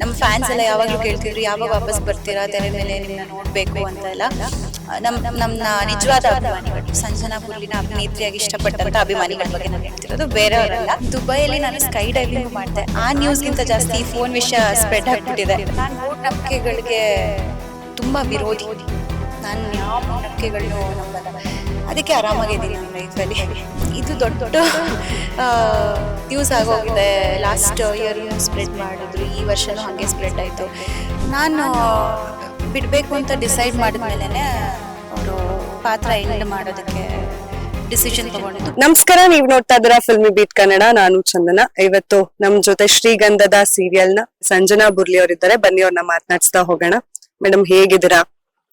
ನಮ್ಮ ಫ್ಯಾನ್ಸ್ ಎಲ್ಲ ಯಾವಾಗ್ಲೂ ಕೇಳ್ತಿದ್ರು, ಯಾವಾಗ ವಾಪಸ್ ಬರ್ತೀರಾ, ತೆರೆ ಮೇಲೆ ನಿಮ್ಮನ್ನ ನೋಡ್ಬೇಕು ಅಂತ ಎಲ್ಲ ನಮ್ ನಮ್ಮ ನಿಜವಾದ ಅಭಿಮಾನಿಗಳು, ಸಂಜನಾ ಪುಲ್ಲಿನ ಅಭಿನೇತ್ರಿಯಾಗಿ ಇಷ್ಟಪಟ್ಟಂತ ಅಭಿಮಾನಿಗಳ ಬಗ್ಗೆ ನಾನು ಹೇಳ್ತಿರೋದು ಬೇರೆಯವರಲ್ಲ. ದುಬೈಯಲ್ಲಿ ನಾನು ಸ್ಕೈ ಡೈವಿಂಗ್ ಮಾಡಿದೆ. ಆ ನ್ಯೂಸ್ಗಿಂತ ಜಾಸ್ತಿ ಈ ಫೋನ್ ವಿಷಯ ಸ್ಪ್ರೆಡ್ ಆಗ್ಬಿಟ್ಟಿದೆ. ನಾನು ಮೂಢನಂಬಿಕೆಗಳಿಗೆ ತುಂಬಾ ವಿರೋಧಿ. ನಾನು ಯಾವ ಮೂಢನಂಬಿಕೆಗಳನ್ನು ನಂಬಲ್ಲ. ಅದಕ್ಕೆ ಆರಾಮಾಗಿದ್ದೀನಿ ನನ್ನ ಲೈಫಲ್ಲಿ ಇದು ದೊಡ್ಡ ದೊಡ್ಡ ನ್ಯೂಸ್ ಆಗೋಗಿದೆ. ಲಾಸ್ಟ್ ಇಯರ್ ಸ್ಪ್ರೆಡ್ ಮಾಡಿದ್ರು ಈ ವರ್ಷನೂ ಹಾಗೆ ಸ್ಪ್ರೆಡ್ ಆಯಿತು. ನಾನು ಬಿಡಬೇಕು ಅಂತ ಡಿಸೈಡ್ ಮಾಡಿದ್ಮೇಲೆ ಅವರು ಪಾತ್ರ ಎಂಡ್ ಮಾಡೋದಕ್ಕೆ ಡಿಸಿಷನ್ ತಗೊಂಡಿದ್ದು ನಮಸ್ಕಾರ ನೀವ್ ನೋಡ್ತಾ ಇದ್ದೀರಾ ಫಿಲ್ಮಿ ಬೀಟ್ ಕನ್ನಡ ನಾನು ಚಂದನ. ಇವತ್ತು ನಮ್ ಜೊತೆ ಶ್ರೀಗಂಧದ ಸೀರಿಯಲ್ನ ಸಂಜನಾ ಬುರ್ಲಿ ಅವರಿದ್ದಾರೆ ಬನ್ನಿ ಅವ್ರನ್ನ ಮಾತನಾಡಿಸ್ತಾ ಹೋಗೋಣ. ಮೇಡಮ್ ಹೇಗಿದ್ದೀರಾ?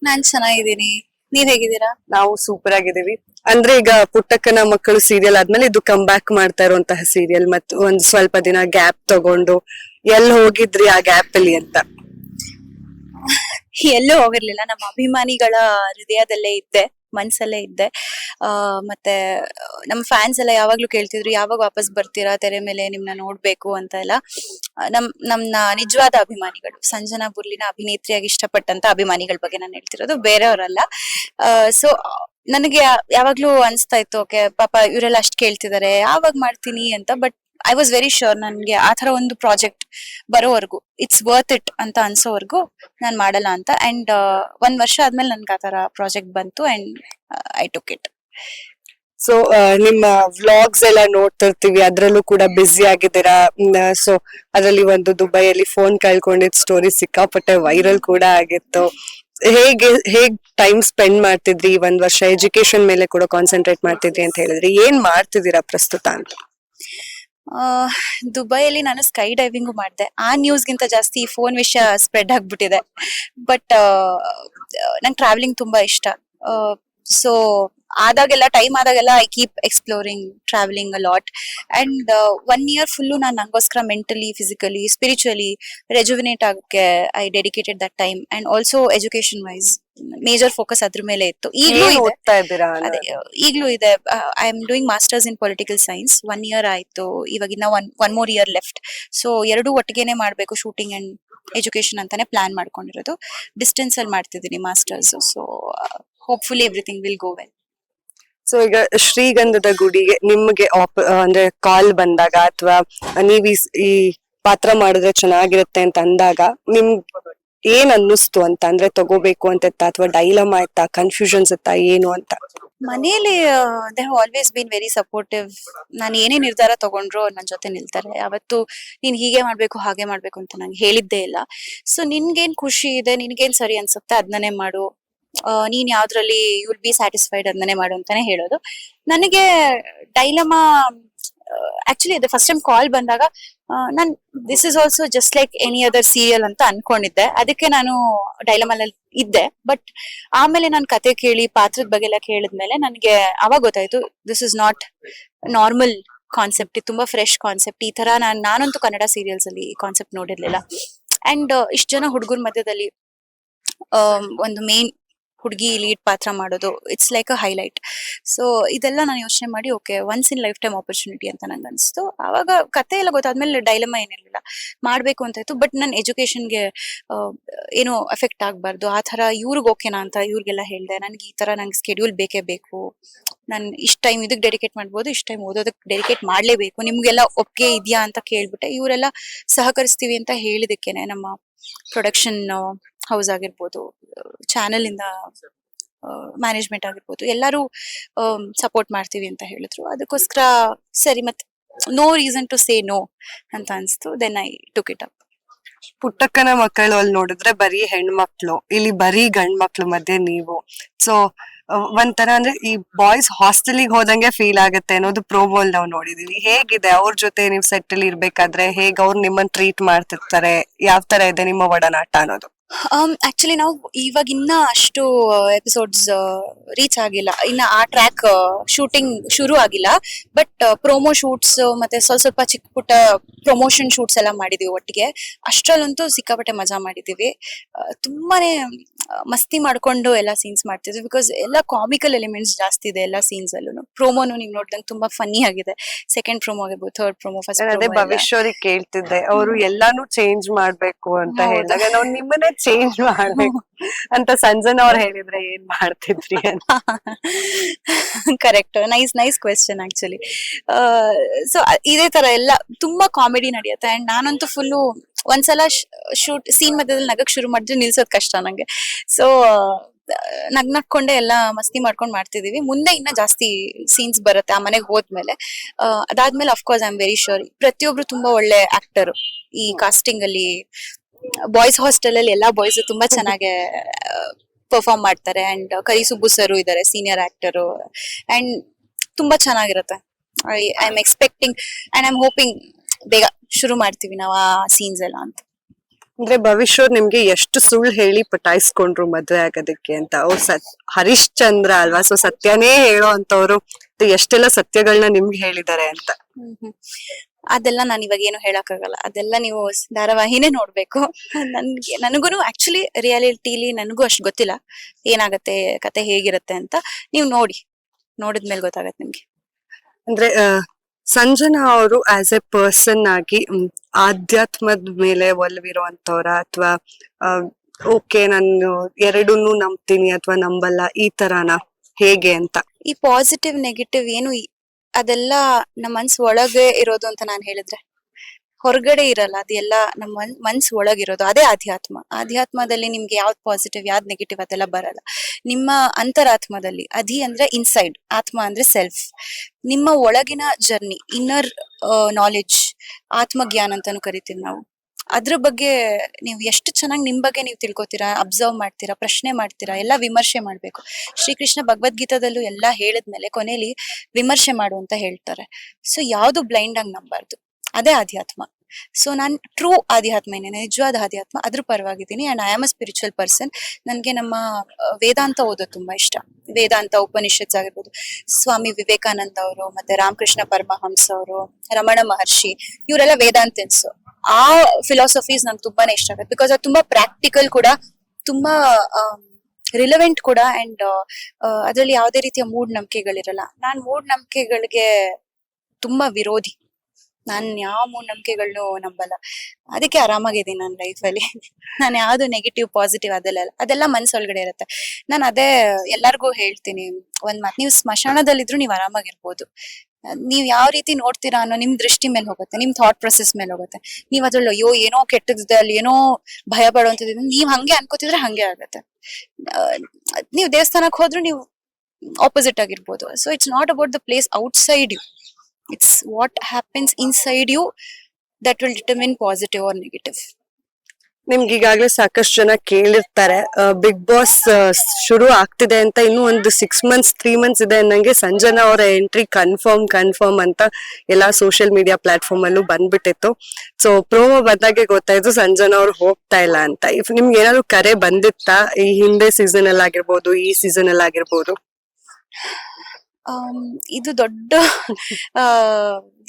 ನಾನು ಚೆನ್ನಾಗಿದ್ದೀನಿ. ನೀವ್ ಹೇಗಿದ್ದೀರಾ? ನಾವು ಸೂಪರ್ ಆಗಿದ್ದೀವಿ. ಅಂದ್ರೆ ಈಗ ಪುಟ್ಟಕ್ಕನ ಮಕ್ಕಳು ಸೀರಿಯಲ್ ಆದ್ಮೇಲೆ ಇದು ಕಮ್ ಬ್ಯಾಕ್ ಮಾಡ್ತಾ ಇರುವಂತಹ ಸೀರಿಯಲ್ ಮತ್ತು ಒಂದ್ ಸ್ವಲ್ಪ ದಿನ ಗ್ಯಾಪ್ ತಗೊಂಡು ಎಲ್ ಹೋಗಿದ್ರಿ ಆ ಗ್ಯಾಪ್ ಅಲ್ಲಿ ಅಂತ? ಎಲ್ಲೂ ಹೋಗಿರ್ಲಿಲ್ಲ. ನಮ್ಮ ಅಭಿಮಾನಿಗಳ ಹೃದಯದಲ್ಲೇ ಇದ್ದೆ. ಮನ್ಸಲ್ಲೇ ಇದ್ದೆ. ಮತ್ತೆ ನಮ್ಮ ಫ್ಯಾನ್ಸ್ ಎಲ್ಲ ಯಾವಾಗ್ಲೂ ಕೇಳ್ತಿದ್ರು, ಯಾವಾಗ ವಾಪಸ್ ಬರ್ತೀರಾ, ತೆರೆ ಮೇಲೆ ನಿಮ್ನ ನೋಡ್ಬೇಕು ಅಂತ ಎಲ್ಲ ನಮ್, ನಮ್ನ ನಿಜವಾದ ಅಭಿಮಾನಿಗಳು, ಸಂಜನಾ ಬುರ್ಲಿನ ಅಭಿನೇತ್ರಿಯಾಗಿ ಇಷ್ಟಪಟ್ಟಂತ ಅಭಿಮಾನಿಗಳ ಬಗ್ಗೆ ನಾನು ಹೇಳ್ತಿರೋದು, ಬೇರೆಯವರಲ್ಲ. ಸೊ ನನಗೆ ಯಾವಾಗ್ಲೂ ಅನ್ಸ್ತಾ ಇತ್ತು, ಓಕೆ, ಪಾಪ ಇವರೆಲ್ಲ ಅಷ್ಟ್ ಕೇಳ್ತಿದ್ದಾರೆ ಯಾವಾಗ ಮಾಡ್ತೀನಿ ಅಂತ but I was very sure ನನ್ಗೆ ಆ ತರ ಒಂದು ಪ್ರಾಜೆಕ್ಟ್ ಬರೋವರೆಗೂ ಇಟ್ಸ್ ವರ್ತ್ ಇಟ್ ಅಂತ ಅನ್ಸೋವರೆಗೂ ನಾನು ಮಾಡಲ್ಲ ಅಂತ ಅಂಡ್ ಒಂದ್ ವರ್ಷ ಆದ್ಮೇಲೆ ನನ್ಗೆ ಆ ತರ ಪ್ರಾಜೆಕ್ಟ್ ಬಂತು and I took it so ನಿಮ್ಮ ವ್ಲಾಗ್ಸ್ ಎಲ್ಲ ನೋಡ್ತಿರ್ತೀವಿ, ಅದ್ರಲ್ಲೂ ಕೂಡ ಬ್ಯುಸಿ ಆಗಿದ್ದೀರಾ? ಸೊ ಅದರಲ್ಲಿ ಒಂದು ದುಬೈಯಲ್ಲಿ ಫೋನ್ ಕಳ್ಕೊಂಡಿದ್ ಸ್ಟೋರಿ ಸಿಕ್ಕಾಪಟ್ಟೆ ವೈರಲ್ ಕೂಡ ಆಗಿತ್ತು. ಹೇಗೆ, ಹೇಗ್ ಟೈಮ್ ಸ್ಪೆಂಡ್ ಮಾಡ್ತಿದ್ರಿ? ಒಂದ್ ವರ್ಷ ಎಜುಕೇಶನ್ ಮೇಲೆ ಕೂಡ ಕಾನ್ಸಂಟ್ರೇಟ್ ಮಾಡ್ತಿದ್ರಿ ಅಂತ ಹೇಳಿದ್ರಿ. ಏನ್ ಮಾಡ್ತಿದ್ದೀರಾ ಪ್ರಸ್ತುತ ಅಂತ? ದುಬೈಯಲ್ಲಿ ನಾನು ಸ್ಕೈ ಡೈವಿಂಗ್ ಮಾಡಿದೆ. ಆ ನ್ಯೂಸ್ಗಿಂತ ಜಾಸ್ತಿ ಈ ಫೋನ್ ವಿಷಯ ಸ್ಪ್ರೆಡ್ ಆಗ್ಬಿಟ್ಟಿದೆ. ಬಟ್ ನಂಗೆ ಟ್ರಾವೆಲಿಂಗ್ ತುಂಬಾ ಇಷ್ಟ. ಸೊ ಆದಾಗೆಲ್ಲ ಟೈಮ್ ಆದಾಗೆಲ್ಲ I keep exploring travelling a lot and one year full ನಾನು ನಂಗೋಸ್ಕರ ಮೆಂಟಲಿ ಫಿಸಿಕಲಿ ಸ್ಪಿರಿಚುವಲಿ ರೆಜುವಿನೇಟ್ ಆಗಕ್ಕೆ I dedicated that time and also education wise major focus ಅದ್ರ ಮೇಲೆ ಇತ್ತು. ಈಗಲೂ ಓದ್ತಾ ಇದ್ದೀರಾ? ಈಗಲೂ ಇದೆ. I am doing masters in political science one year ಆಯ್ತು. ಇವಾಗ ಇನ್ನ one one more year left so ಎರಡೂ ಒಟ್ಟಿಗೆನೆ ಮಾಡಬೇಕು ಶೂಟಿಂಗ್ ಅಂಡ್ ಎಜುಕೇಶನ್ ಅಂತಾನೆ ಪ್ಲಾನ್ ಮಾಡ್ಕೊಂಡಿರೋದು. ಡಿಸ್ಟೆನ್ಸ್ ಅಲ್ಲಿ ಮಾಡ್ತಿದ್ದೀನಿ masters so hopefully everything will go well so ಈಗ ಶ್ರೀಗಂಧದ ಗುಡಿಗೆ ನಿಮ್ಗೆ ಆಪ್- ಅಂದ್ರೆ ಕಾಲ್ ಬಂದಾಗ ಅಥವಾ ನೀವ್ ಈ ಪಾತ್ರ ಮಾಡಿದ್ರೆ ಚೆನ್ನಾಗಿರುತ್ತೆ ಅಂತ ಅಂದಾಗ ನಿಮ್ ಏನ್ ಅನ್ನಿಸ್ತು ಅಂತ, ಅಂದ್ರೆ ತಗೋಬೇಕು ಅಂತ ಇತ್ತ ಅಥವಾ ಡೈಲಮ್ ಆಯ್ತಾ ಕನ್ಫ್ಯೂಷನ್ಸ್ ಇತ್ತಾ, ಏನು ಅಂತ? ಮನೆಯಲ್ಲಿ they have always been very supportive ನಾನು ಏನೇ ನಿರ್ಧಾರ ತಗೊಂಡ್ರು ನನ್ನ ಜೊತೆ ನಿಲ್ತಾರೆ. ಅವತ್ತು ನೀನ್ ಹೀಗೆ ಮಾಡ್ಬೇಕು, ಹಾಗೆ ಮಾಡ್ಬೇಕು ಅಂತ ನಂಗೆ ಹೇಳಿದ್ದೇ ಇಲ್ಲ. ಸೊ ನಿನ್ಗೇನ್ ಖುಷಿ ಇದೆ? ನಿನ್ಗೇನ್ ಸರಿ ಅನ್ಸುತ್ತೆ? ಅದನ್ನೇ ಮಾಡು. ನೀನ್ ಯಾವ್ದ್ರಲ್ಲಿ ವಿಲ್ ಬಿ ಸ್ಯಾಟಿಸ್ಫೈಡ್ ಅಂತಾನೆ ಮಾಡು ಅಂತಾನೆ ಹೇಳೋದು. ನನಗೆ ಡೈಲಮಾ ಆಕ್ಚುಲಿ ಅದು ಫಸ್ಟ್ ಟೈಮ್ ಕಾಲ್ ಬಂದಾಗ ನಾನ್ this is also just like any other serial ಅಂತ ಅನ್ಕೊಂಡಿದ್ದೆ. ಅದಕ್ಕೆ ನಾನು ಡೈಲಮಲ್ಲಿ ಇದ್ದೆ. ಬಟ್ ಆಮೇಲೆ ನಾನು ಕತೆ ಕೇಳಿ, ಪಾತ್ರದ ಬಗ್ಗೆ ಎಲ್ಲ ಕೇಳಿದ್ಮೇಲೆ ನನಗೆ ಅವಾಗ ಗೊತ್ತಾಯ್ತು this is not normal concept ತುಂಬಾ ಫ್ರೆಶ್ ಕಾನ್ಸೆಪ್ಟ್ ಈ ತರ ನಾನು, ನಾನಂತೂ ಕನ್ನಡ ಸೀರಿಯಲ್ಸ್ ಅಲ್ಲಿ ಈ ಕಾನ್ಸೆಪ್ಟ್ ನೋಡಿರ್ಲಿಲ್ಲ. ಅಂಡ್ ಇಷ್ಟು ಜನ ಹುಡುಗರ ಮಧ್ಯದಲ್ಲಿ ಒಂದು ಮೇನ್ ಹುಡುಗಿ ಲೀಡ್ ಪಾತ್ರ ಮಾಡೋದು it's like a highlight so ಇದೆಲ್ಲ ನಾನು ಯೋಚನೆ ಮಾಡಿ okay once in lifetime opportunity ಅಂತ ನಂಗೆ ಅನಿಸ್ತು. ಆವಾಗ ಕತೆ ಎಲ್ಲ ಗೊತ್ತಾದ್ಮೇಲೆ ಡೈಲಮ ಏನಿರಲಿಲ್ಲ. ಮಾಡಬೇಕು ಅಂತ ಇತ್ತು ಬಟ್ ನನ್ನ ಎಜುಕೇಶನ್ಗೆ ಏನೋ ಎಫೆಕ್ಟ್ ಆಗಬಾರ್ದು. ಆ ಥರ ಇವ್ರಿಗೆ ಓಕೆನಾ ಅಂತ ಇವ್ರಿಗೆಲ್ಲ ಹೇಳಿದೆ. ನನಗೆ ಈ ಥರ ನಂಗೆ ಸ್ಕೆಡ್ಯೂಲ್ ಬೇಕೇ ಬೇಕು. ನಾನು ಇಷ್ಟು ಟೈಮ್ ಇದಕ್ಕೆ ಡೆಡಿಕೇಟ್ ಮಾಡ್ಬೋದು, ಇಷ್ಟು ಟೈಮ್ ಓದೋದಕ್ಕೆ ಡೆಡಿಕೇಟ್ ಮಾಡಲೇಬೇಕು. ನಿಮಗೆಲ್ಲ ಒಪ್ಪಿಗೆ ಇದೆಯಾ ಅಂತ ಕೇಳ್ಬಿಟ್ಟೆ. ಇವರೆಲ್ಲ ಸಹಕರಿಸ್ತೀವಿ ಅಂತ ಹೇಳಿದಕ್ಕೇನೆ ನಮ್ಮ ಪ್ರೊಡಕ್ಷನ್ ಹೌಸ್ ಆಗಿರ್ಬೋದು ಚಾನೆಲ್ ಇಂದ ಮ್ಯಾನೇಜ್ಮೆಂಟ್ ಆಗಿರ್ಬೋದು, ಎಲ್ಲರೂ ಸಪೋರ್ಟ್ ಮಾಡ್ತೀವಿ ಅಂತ ಹೇಳಿದ್ರು. ಅದಕ್ಕೋಸ್ಕರ ಸರಿ ಮತ್ತೆ no reason to say no ಅಂತ ಅನ್ಸ್ತು. Then I took it up Puttakkana Makkalu ಅಲ್ಲಿ ನೋಡಿದ್ರೆ ಬರೀ ಹೆಣ್ಮಕ್ಳು, ಇಲ್ಲಿ ಬರೀ ಗಂಡ್ ಮಕ್ಳು ಮಧ್ಯೆ ನೀವು. ಸೊ ಒಂಥರ ಅಂದ್ರೆ ಈ ಬಾಯ್ಸ್ ಹಾಸ್ಟೆಲಿಗೆ ಹೋದಂಗೆ ಫೀಲ್ ಆಗುತ್ತೆ ಅನ್ನೋದು ಪ್ರೋಮೋಲ್ ನಾವು ನೋಡಿದೀವಿ. ಹೇಗಿದೆ? ಅವ್ರ ಜೊತೆ ನೀವು ಸೆಟ್ ಅಲ್ಲಿ ಇರ್ಬೇಕಾದ್ರೆ ಹೇಗ್ ಅವ್ರು ನಿಮ್ಮನ್ನ ಟ್ರೀಟ್ ಮಾಡ್ತಿರ್ತಾರೆ? ಯಾವ ತರ ಇದೆ ನಿಮ್ಮ ಒಡನಾಟ ಅನ್ನೋದು? ಆಕ್ಚುಲಿ ನಾವು ಇವಾಗ ಇನ್ನ ಅಷ್ಟು ಎಪಿಸೋಡ್ಸ್ ರೀಚ್ ಆಗಿಲ್ಲ. ಇನ್ನ ಆ ಟ್ರ್ಯಾಕ್ ಶೂಟಿಂಗ್ ಶುರು ಆಗಿಲ್ಲ. ಬಟ್ ಪ್ರೋಮೋ ಶೂಟ್ಸ್ ಮತ್ತೆ ಸ್ವಲ್ಪ ಸ್ವಲ್ಪ ಚಿಕ್ಕ ಪುಟ್ಟ ಪ್ರಮೋಷನ್ ಶೂಟ್ಸ್ ಎಲ್ಲ ಮಾಡಿದೀವಿ ಒಟ್ಟಿಗೆ. ಅಷ್ಟ್ರಲ್ಲಂತೂ ಸಿಕ್ಕಾಪಟ್ಟೆ ಮಜಾ ಮಾಡಿದೀವಿ. ತುಂಬಾನೇ ಮಸ್ತಿ ಮಾಡ್ಕೊಂಡು ಎಲ್ಲ ಸೀನ್ಸ್ ಮಾಡ್ತಿದ್ವಿ ಬಿಕಾಸ್ ಎಲ್ಲ ಕಾಮಿಕಲ್ ಎಲಿಮೆಂಟ್ಸ್ ಜಾಸ್ತಿ ಇದೆ ಎಲ್ಲ ಸೀನ್ಸ್ ಅಲ್ಲೂ ಪ್ರೋಮೋನು ನೀವು ನೋಡ್ದಂಗೆ ತುಂಬಾ ಫನ್ನಿ ಆಗಿದೆ. ಸೆಕೆಂಡ್ ಪ್ರೋಮೋ ಆಗಿರ್ಬೋದು ಥರ್ಡ್ ಪ್ರೋಮೋ ಫಸ್ಟ್ ಅದೇ ಭವಿಷ್ಯವ್ರಿಗೆ ಕೇಳ್ತಿದ್ದೆ. ಅವರು ಎಲ್ಲಾನು ಚೇಂಜ್ ಮಾಡ್ಬೇಕು ಅಂತ. ಹೇಳಿದಾಗ ನಾವು ನಿಮ್ಮನ್ನೇ ಚೇಂಜ್ ಮಾಡ್ಬೇಕು ಅಂತ ಸಂಜನಾ ಅವ್ರು ಹೇಳಿದ್ರೆ ಏನ್ ಮಾಡ್ತಿದ್ರಿ ಅಂತ. Correct nice nice question actually so ಇದೇ ತರ ಎಲ್ಲ ತುಂಬಾ ಕಾಮಿಡಿ ನಡೆಯುತ್ತೆ. ಅಂಡ್ ನಾನಂತೂ ಫುಲ್ಲು ಒಂದ್ಸಲ ಶೂಟ್, ಸೀನ್ ಮಧ್ಯದಲ್ಲಿ ನಗಕ್ ಶುರು ಮಾಡಿದ್ರೆ ನಿಲ್ಸೋದ್ ಕಷ್ಟ ನಂಗೆ. ಸೊ ನಗ್ ನಕ್ಕೊಂಡೆ ಎಲ್ಲ ಮಸ್ತಿ ಮಾಡ್ಕೊಂಡ್ ಮಾಡ್ತಿದೀವಿ. ಮುಂದೆ ಇನ್ನ ಜಾಸ್ತಿ ಸೀನ್ಸ್ ಬರುತ್ತೆ ಆ ಮನೆಗೆ ಹೋದ್ಮೇಲೆ. ಅದಾದ್ಮೇಲೆ of course I am very sure ಪ್ರತಿಯೊಬ್ರು ತುಂಬಾ ಒಳ್ಳೆ ಆಕ್ಟರ್ ಈ ಕಾಸ್ಟಿಂಗ್ ಅಲ್ಲಿ ಬಾಯ್ಸ್ ಹಾಸ್ಟೆಲ್ ಅಲ್ಲಿ ಎಲ್ಲಾ ಬಾಯ್ಸ್ ತುಂಬಾ ಚೆನ್ನಾಗಿ ಪರ್ಫಾರ್ಮ್ ಮಾಡ್ತಾರೆ ಅಂಡ್ ಕರಿ ಸುಬ್ಬು ಸರ್ ಇದಾರೆ ಸೀನಿಯರ್ ಆಕ್ಟರ್ ಅಂಡ್ ತುಂಬಾ ಚೆನ್ನಾಗಿರುತ್ತೆ. I am expecting and I am hoping ಬೇಗ ಶುರು ಮಾಡ್ತೀವಿ ನಾವು ಆ ಸೀನ್ಸ್ ಎಲ್ಲ ಅಂತ. ಅಂದ್ರೆ ಭವಿಷ್ಯ ನಿಮ್ಗೆ ಎಷ್ಟು ಸುಳ್ಳು ಹೇಳಿ ಪಟಾಯಿಸ್ಕೊಂಡ್ರು ಮದ್ವೆ ಆಗೋದಕ್ಕೆ ಅಂತ. ಅವ್ರು ಸತ್ ಹರಿಶ್ಚಂದ್ರ ಅಲ್ವಾ? ಸೊ ಸತ್ಯನೇ ಹೇಳೋ ಅಂತವ್ರು ಎಷ್ಟೆಲ್ಲ ಸತ್ಯಗಳನ್ನ ನಿಮ್ಗೆ ಹೇಳಿದ್ದಾರೆ ಅಂತ. ಅದೆಲ್ಲ ನಾನು ಇವಾಗ ಏನು ಹೇಳಕ್ಕಾಗಲ್ಲ. ಅದೆಲ್ಲ ನೀವು ಧಾರಾವಾಹಿನೇ ನೋಡ್ಬೇಕು. ನನ್ಗೆ ನನಗೂ ಆಕ್ಚುಲಿ ರಿಯಾಲಿಟಿಲಿ ನನಗೂ ಅಷ್ಟು ಗೊತ್ತಿಲ್ಲ. ಏನಾಗತ್ತೆ ಕತೆ ಹೇಗಿರುತ್ತೆ ಅಂತ. ನೀವು ನೋಡಿ. ನೋಡಿದ್ಮೇಲೆ ಗೊತ್ತಾಗತ್ತೆ ನಿಮ್ಗೆ. ಅಂದ್ರೆ ಸಂಜನಾ ಅವರು ಆಸ್ ಎ ಪರ್ಸನ್ ಆಗಿ ಆಧ್ಯಾತ್ಮದ ಮೇಲೆ ಒಲವಿರುವಂತವ್ರ ಅಥವಾ ಓಕೆ, ನಾನು ಎರಡನ್ನೂ ನಂಬ್ತೀನಿ ಅಥವಾ ನಂಬಲ್ಲ, ಈ ತರಾನ, ಹೇಗೆ ಅಂತ. ಈ ಪಾಸಿಟಿವ್ ನೆಗೆಟಿವ್ ಏನು ಅದೆಲ್ಲ ನಮ್ಮ ಮನ್ಸ್ ಒಳಗೆ ಇರೋದು ಅಂತ ನಾನು ಹೇಳಿದ್ರೆ. ಹೊರಗಡೆ ಇರಲ್ಲ ಅದೆಲ್ಲ ನಮ್ಮ ಮನ್- ಮನ್ಸ್ ಒಳಗಿರೋದು, ಅದೇ ಆಧ್ಯಾತ್ಮ. ಆಧ್ಯಾತ್ಮದಲ್ಲಿ ನಿಮ್ಗೆ ಯಾವ್ದು ಪಾಸಿಟಿವ್ ಯಾವ್ದು ನೆಗೆಟಿವ್ ಅದೆಲ್ಲ ಬರಲ್ಲ. ನಿಮ್ಮ ಅಂತರಾತ್ಮದಲ್ಲಿ, ಅಧಿ ಅಂದ್ರೆ ಇನ್ಸೈಡ್ ಆತ್ಮ ಅಂದ್ರೆ ಸೆಲ್ಫ್ ನಿಮ್ಮ ಒಳಗಿನ ಜರ್ನಿ ಇನ್ನರ್ ನಾಲೆಡ್ಜ್ ಆತ್ಮಜ್ಞಾನ ಅಂತಾನು ಕರಿತೀವಿ ನಾವು. ಅದ್ರ ಬಗ್ಗೆ ನೀವು ಎಷ್ಟು ಚೆನ್ನಾಗಿ ನಿಮ್ ಬಗ್ಗೆ ನೀವು ತಿಳ್ಕೊತೀರಾ ಅಬ್ಸರ್ವ್ ಮಾಡ್ತೀರಾ, ಪ್ರಶ್ನೆ ಮಾಡ್ತೀರಾ, ಎಲ್ಲ ವಿಮರ್ಶೆ ಮಾಡ್ಬೇಕು. ಶ್ರೀಕೃಷ್ಣ ಭಗವದ್ಗೀತಾದಲ್ಲೂ ಎಲ್ಲ ಹೇಳಿದ್ಮೇಲೆ ಕೊನೆಯಲ್ಲಿ ವಿಮರ್ಶೆ ಮಾಡು ಅಂತ ಹೇಳ್ತಾರೆ. ಸೊ ಯಾವ್ದು ಬ್ಲೈಂಡ್ ಆಗಿ ನಂಬಾರ್ದು. ಅದೇ ಆಧ್ಯಾತ್ಮ ಸೊ ನಾನು ಟ್ರೂ ಆಧ್ಯಾತ್ಮ ಏನೇನು ನಿಜವಾದ ಆಧ್ಯಾತ್ಮ ಅದ್ರ ಪರವಾಗಿದ್ದೀನಿ. And I am a spiritual person ನನಗೆ ನಮ್ಮ ವೇದಾಂತ ಓದೋದು ತುಂಬಾ ಇಷ್ಟ. ವೇದಾಂತ ಉಪನಿಷತ್ಸ್ ಆಗಿರ್ಬೋದು. ಸ್ವಾಮಿ ವಿವೇಕಾನಂದ ಅವರು, ಮತ್ತೆ ರಾಮಕೃಷ್ಣ ಪರಮಹಂಸ ಅವರು, ರಮಣ ಮಹರ್ಷಿ, ಇವರೆಲ್ಲ ವೇದಾಂತನ್ಸ್. ಆ ಫಿಲಾಸಫೀಸ್ ನಂಗೆ ತುಂಬಾನೇ ಇಷ್ಟ ಆಗುತ್ತೆ. ಬಿಕಾಸ್ ಅದು ತುಂಬಾ ಪ್ರಾಕ್ಟಿಕಲ್ ಕೂಡ, ತುಂಬಾ ರಿಲೆವೆಂಟ್ ಕೂಡ ಅಂಡ್ ಅದರಲ್ಲಿ ಯಾವುದೇ ರೀತಿಯ ಮೂಢನಂಬಿಕೆಗಳಿರಲ್ಲ. ನಾನು ಮೂಢನಂಬಿಕೆಗಳಿಗೆ ಮೂಢ ನಂಬಿಕೆಗಳಿಗೆ ತುಂಬಾ ವಿರೋಧಿ. ನಾನ್ ಯಾವ ಮೂಢನಂಬಿಕೆಗಳನ್ನು ನಂಬಲ್ಲ. ಅದಕ್ಕೆ ಆರಾಮಾಗಿದ್ದೀನಿ ನನ್ನ ಲೈಫಲ್ಲಿ ನಾನು ಯಾವ್ದು ನೆಗೆಟಿವ್ ಪಾಸಿಟಿವ್ ಅದೆಲ್ಲ. ಅದೆಲ್ಲ ಮನ್ಸೊಳಗಡೆ ಇರುತ್ತೆ. ನಾನು ಅದೇ ಎಲ್ಲರಿಗೂ ಹೇಳ್ತೀನಿ. ಒಂದ್ ಮಾತು, ನೀವು ಸ್ಮಶಾನದಲ್ಲಿದ್ರು ನೀವು ಆರಾಮಾಗಿರ್ಬೋದು. ನೀವ್ ಯಾವ ರೀತಿ ನೋಡ್ತೀರಾ ಅನ್ನೋ ನಿಮ್ ದೃಷ್ಟಿ ಮೇಲೆ ಹೋಗುತ್ತೆ. ನಿಮ್ ಥಾಟ್ ಪ್ರೊಸೆಸ್ ಮೇಲೆ ಹೋಗುತ್ತೆ. ನೀವ್ ಅದ್ರಲ್ಲಿ, ಅಯ್ಯೋ, ಏನೋ ಕೆಟ್ಟದಿದೆ ಅಲ್ಲಿ ಏನೋ ಭಯ ಪಡುವಂತದ್ದು ನೀವ್ ಹಂಗೆ ಅನ್ಕೋತಿದ್ರೆ ಹಂಗೆ ಆಗುತ್ತೆ. ನೀವು ನೀವ್ ದೇವಸ್ಥಾನಕ್ ಹೋದ್ರು ನೀವು ಆಪೋಸಿಟ್ ಆಗಿರ್ಬೋದು. So it's not about the place outside you it's what happens inside you that will determine positive or negative. ನಿಮ್ಗೆ ಈಗಾಗಲೇ ಸಾಕಷ್ಟು ಜನ ಕೇಳಿರ್ತಾರೆ ಬಿಗ್ ಬಾಸ್ ಶುರು ಆಗ್ತಿದೆ ಅಂತ ಇನ್ನು ಒಂದು ಸಿಕ್ಸ್ ಮಂತ್ಸ್ ತ್ರೀ ಮಂತ್ಸ್ ಇದೆ ಅನ್ನಂಗೆ ಸಂಜನಾ ಅವರ ಎಂಟ್ರಿ ಕನ್ಫರ್ಮ್ ಕನ್ಫರ್ಮ್ ಅಂತ ಎಲ್ಲಾ ಸೋಷಿಯಲ್ ಮೀಡಿಯಾ ಪ್ಲಾಟ್ಫಾರ್ಮ್ ಅಲ್ಲೂ ಬಂದ್ಬಿಟ್ಟಿತ್ತು. ಸೊ ಪ್ರೋಮೋ ಬಂದಾಗೆ ಗೊತ್ತಾಯ್ತು ಸಂಜನಾ ಅವ್ರು ಹೋಗ್ತಾ ಇಲ್ಲ ಅಂತ. ಇಫ್ ನಿಮ್ಗೆ ಏನಾದ್ರು ಕರೆ ಬಂದಿತ್ತಾ ಈ ಹಿಂದೆ ಸೀಸನ್ ಅಲ್ಲಿ ಆಗಿರ್ಬೋದು ಈ ಸೀಸನ್ ಅಲ್ಲಿ ಆಗಿರ್ಬೋದು ಇದು ದೊಡ್ಡ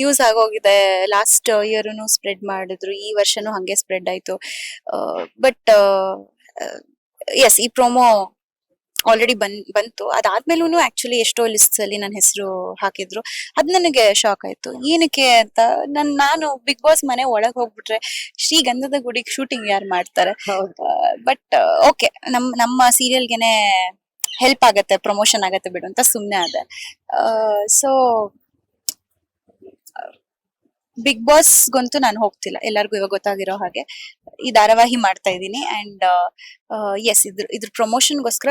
ನ್ಯೂಸ್ ಆಗೋಗಿದೆ. ಲಾಸ್ಟ್ ಇಯರ್ನು ಸ್ಪ್ರೆಡ್ ಮಾಡಿದ್ರು. ಈ ವರ್ಷನೂ ಹಂಗೆ ಸ್ಪ್ರೆಡ್ ಆಯ್ತು. ಬಟ್ ಎಸ್ ಈ ಪ್ರೊಮೋ ಆಲ್ರೆಡಿ ಬನ್ ಬಂತು. ಅದಾದ್ಮೇಲೂ ಆಕ್ಚುಲಿ ಎಷ್ಟೋ ಲಿಸ್ಟ್ ಅಲ್ಲಿ ನನ್ನ ಹೆಸರು ಹಾಕಿದ್ರು. ಅದ್ ನನಗೆ ಶಾಕ್ ಆಯ್ತು. ಏನಕ್ಕೆ ಅಂತ ನನ್ ನಾನು ಬಿಗ್ ಬಾಸ್ ಮನೆ ಒಳಗೆ ಹೋಗ್ಬಿಟ್ರೆ ಶ್ರೀಗಂಧದ ಗುಡಿಗೆ ಶೂಟಿಂಗ್ ಯಾರು ಮಾಡ್ತಾರೆ? ಬಟ್ ಓಕೆ ನಮ್ ನಮ್ಮ ಸೀರಿಯಲ್ಗೆನೆ ಹೆಲ್ಪ್ ಆಗತ್ತೆ ಪ್ರಮೋಷನ್ ಆಗತ್ತೆ ಬಿಡು ಅಂತ ಸುಮ್ನೆ ಅದೆ ಸೊ ಬಿಗ್ ಬಾಸ್ಗಂತೂ ನಾನು ಹೋಗ್ತಿಲ್ಲ. ಎಲ್ಲರಿಗೂ ಇವಾಗ ಗೊತ್ತಾಗಿರೋ ಹಾಗೆ. ಈ ಧಾರಾವಾಹಿ ಮಾಡ್ತಾ ಇದ್ದೀನಿ ಅಂಡ್ ಎಸ್ ಇದ್ರ ಇದ್ರ ಪ್ರಮೋಷನ್ಗೋಸ್ಕರ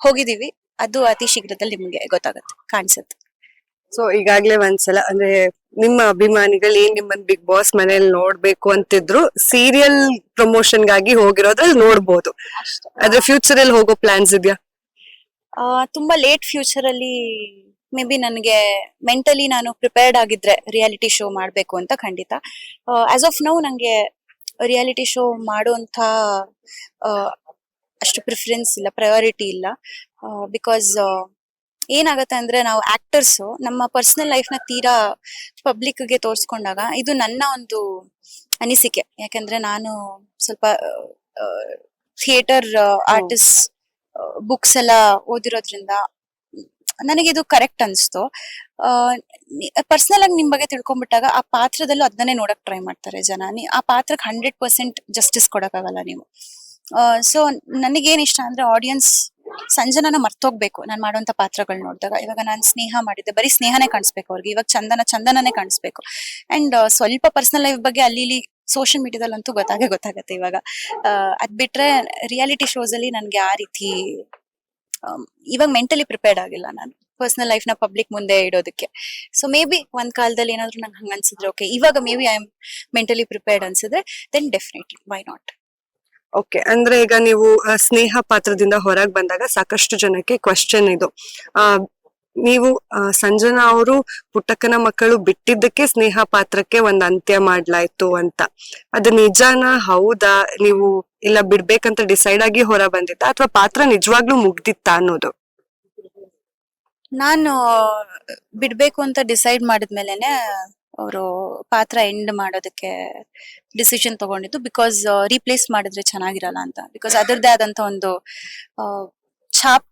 ಹೋಗಿದೀವಿ ಅದು ಅತಿ ಶೀಘ್ರದಲ್ಲಿ ನಿಮ್ಗೆ ಗೊತ್ತಾಗತ್ತೆ ಕಾಣಿಸುತ್ತೆ. ಸೊ ಈಗಾಗ್ಲೇ ಒಂದ್ಸಲ ಅಂದ್ರೆ ನಿಮ್ಮ ಅಭಿಮಾನಿಗಳು ಏನ್ ನಿಮ್ಮನ್ ಬಿಗ್ ಬಾಸ್ ಮನೇಲಿ ನೋಡ್ಬೇಕು ಅಂತಿದ್ರು ಸೀರಿಯಲ್ ಪ್ರಮೋಷನ್ಗಾಗಿ ಹೋಗಿರೋದ್ರಲ್ಲಿ ನೋಡ್ಬೋದು. ಅದ್ರ ಫ್ಯೂಚರ್ ಅಲ್ಲಿ ಹೋಗೋ ಪ್ಲಾನ್ಸ್ ಇದೆಯಾ? ತುಂಬಾ ಲೇಟ್ ಫ್ಯೂಚರ್ ಅಲ್ಲಿ ಮೇ ಬಿ ನನಗೆ ಮೆಂಟಲಿ ನಾನು ಪ್ರಿಪೇರ್ಡ್ ಆಗಿದ್ರೆ ರಿಯಾಲಿಟಿ ಶೋ ಮಾಡಬೇಕು ಅಂತ ಖಂಡಿತ. ಆಸ್ ಆಫ್ ನೌ ನಂಗೆ ರಿಯಾಲಿಟಿ ಶೋ ಮಾಡುವಂತ ಅಷ್ಟು ಪ್ರಿಫರೆನ್ಸ್ ಇಲ್ಲ ಪ್ರಯಾರಿಟಿ ಇಲ್ಲ. ಬಿಕಾಸ್ ಏನಾಗತ್ತೆ ಅಂದ್ರೆ ನಾವು ಆಕ್ಟರ್ಸ್ ನಮ್ಮ ಪರ್ಸನಲ್ ಲೈಫ್ನ ತೀರಾ ಪಬ್ಲಿಕ್ಗೆ ತೋರಿಸ್ಕೊಂಡಾಗ ಇದು ನನ್ನ ಒಂದು ಅನಿಸಿಕೆ. ಯಾಕಂದ್ರೆ ನಾನು ಸ್ವಲ್ಪ ಥಿಯೇಟರ್ ಆರ್ಟಿಸ್ಟ್ ಬುಕ್ಸ್ ಎಲ್ಲ ಓದಿರೋದ್ರಿಂದ ನನಗೆ ಇದು ಕರೆಕ್ಟ್ ಅನ್ಸ್ತು. ಪರ್ಸನಲ್ ಆಗಿ ನಿಮ್ ಬಗ್ಗೆ ತಿಳ್ಕೊಂಡ್ಬಿಟ್ಟಾಗ ಆ ಪಾತ್ರದಲ್ಲೂ ಅದನ್ನೇ ನೋಡಕ್ ಟ್ರೈ ಮಾಡ್ತಾರೆ ಜನ. ಆ ಪಾತ್ರಕ್ಕೆ ಹಂಡ್ರೆಡ್ ಪರ್ಸೆಂಟ್ ಜಸ್ಟಿಸ್ ಕೊಡಕ್ಕಾಗಲ್ಲ ನೀವು. ಸೊ ನನಗೇನ್ ಇಷ್ಟ ಅಂದ್ರೆ ಆಡಿಯನ್ಸ್ ಸಂಜನಾನ ಮರ್ತೋಗ್ಬೇಕು ನಾನು ಮಾಡುವಂತ ಪಾತ್ರಗಳು ನೋಡಿದಾಗ. ಇವಾಗ ನಾನು ಸ್ನೇಹ ಮಾಡಿದ್ದೆ, ಬರೀ ಸ್ನೇಹನೇ ಕಾಣಿಸ್ಬೇಕು ಅವ್ರಿಗೆ. ಇವಾಗ ಚಂದನ ಚಂದನನೇ ಕಾಣಿಸ್ಬೇಕು. ಅಂಡ್ ಸ್ವಲ್ಪ ಪರ್ಸನಲ್ ಲೈಫ್ ಬಗ್ಗೆ ಅಲ್ಲಿ ಇಲ್ಲಿ ಸೋಷಿಯಲ್ ಮೀಡಿಯಾದಲ್ಲಂತೂ ಗೊತ್ತಾಗೇ ಗೊತ್ತಾಗತ್ತೆ ಇವಾಗ. ಅದ್ ಬಿಟ್ರೆ ರಿಯಾಲಿಟಿ ಶೋಸ್ ಅಲ್ಲಿ ನನ್ಗೆ ಆ ರೀತಿ ಇವಾಗ ಮೆಂಟಲಿ ಪ್ರಿಪೇರ್ಡ್ ಆಗಿಲ್ಲ ನಾನು. ಪರ್ಸನಲ್ ಲೈಫ್ನ ಪಬ್ಲಿಕ್ ಮುಂದೆ ಇಡೋದಕ್ಕೆ. ಸೊ ಮೇ ಬಿ ಒಂದ್ ಕಾಲದಲ್ಲಿ ಏನಾದ್ರು ನಂಗೆ ಹಂಗ ಅನ್ಸಿದ್ರೆ ಓಕೆ, ಇವಾಗ maybe I am mentally prepared ಅನ್ಸಿದ್ರೆ then definitely, why not? Okay, ಅಂದ್ರೆ ಈಗ ನೀವು ಸ್ನೇಹ ಪಾತ್ರದಿಂದ ಹೊರಗೆ ಬಂದಾಗ ಸಾಕಷ್ಟು ಜನಕ್ಕೆ ಕ್ವಶನ್ ಇದು. ನೀವು ಸಂಜನಾ ಅವರು ಪುಟ್ಟಕ್ಕನ ಮಕ್ಕಳು ಬಿಟ್ಟಿದ್ದಕ್ಕೆ ಸ್ನೇಹ ಪಾತ್ರಕ್ಕೆ ಒಂದ್ ಅಂತ್ಯ ಮಾಡ್ಲಾಯ್ತು ಅಂತ. ಅದು ನಿಜಾನ? ಹೌದಾ? ನೀವು ಇಲ್ಲ ಬಿಡ್ಬೇಕಂತ ಡಿಸೈಡ್ ಆಗಿ ಹೊರ ಬಂದಿತ್ತ ಅಥವಾ ಪಾತ್ರ ನಿಜವಾಗ್ಲೂ ಮುಗ್ದಿತ್ತ ಅನ್ನೋದು? ನಾನು ಬಿಡ್ಬೇಕು ಅಂತ ಡಿಸೈಡ್ ಮಾಡಿದ್ಮೇಲೆನೆ ಅವರು ಪಾತ್ರ ಎಂಡ್ ಮಾಡೋದಕ್ಕೆ ಡಿಸಿಷನ್ ತಗೊಂಡಿದ್ದು. ಬಿಕಾಸ್ ರೀಪ್ಲೇಸ್ ಮಾಡಿದ್ರೆ ಚೆನ್ನಾಗಿರಲ್ಲ ಅಂತ. ಬಿಕಾಸ್ ಅದರದೇ ಆದಂತ ಒಂದು ಛಾಪ್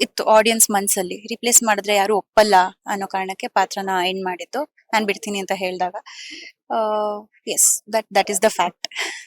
ಇತ್ತು ಆಡಿಯನ್ಸ್ ಮನ್ಸಲ್ಲಿ. ರಿಪ್ಲೇಸ್ ಮಾಡಿದ್ರೆ ಯಾರು ಒಪ್ಪಲ್ಲ ಅನ್ನೋ ಕಾರಣಕ್ಕೆ ಪಾತ್ರನ ಎಂಡ್ ಮಾಡಿದ್ದು. ನಾನ್ ಬಿಡ್ತೀನಿ ಅಂತ ಹೇಳಿದಾಗ. Yes that that is the fact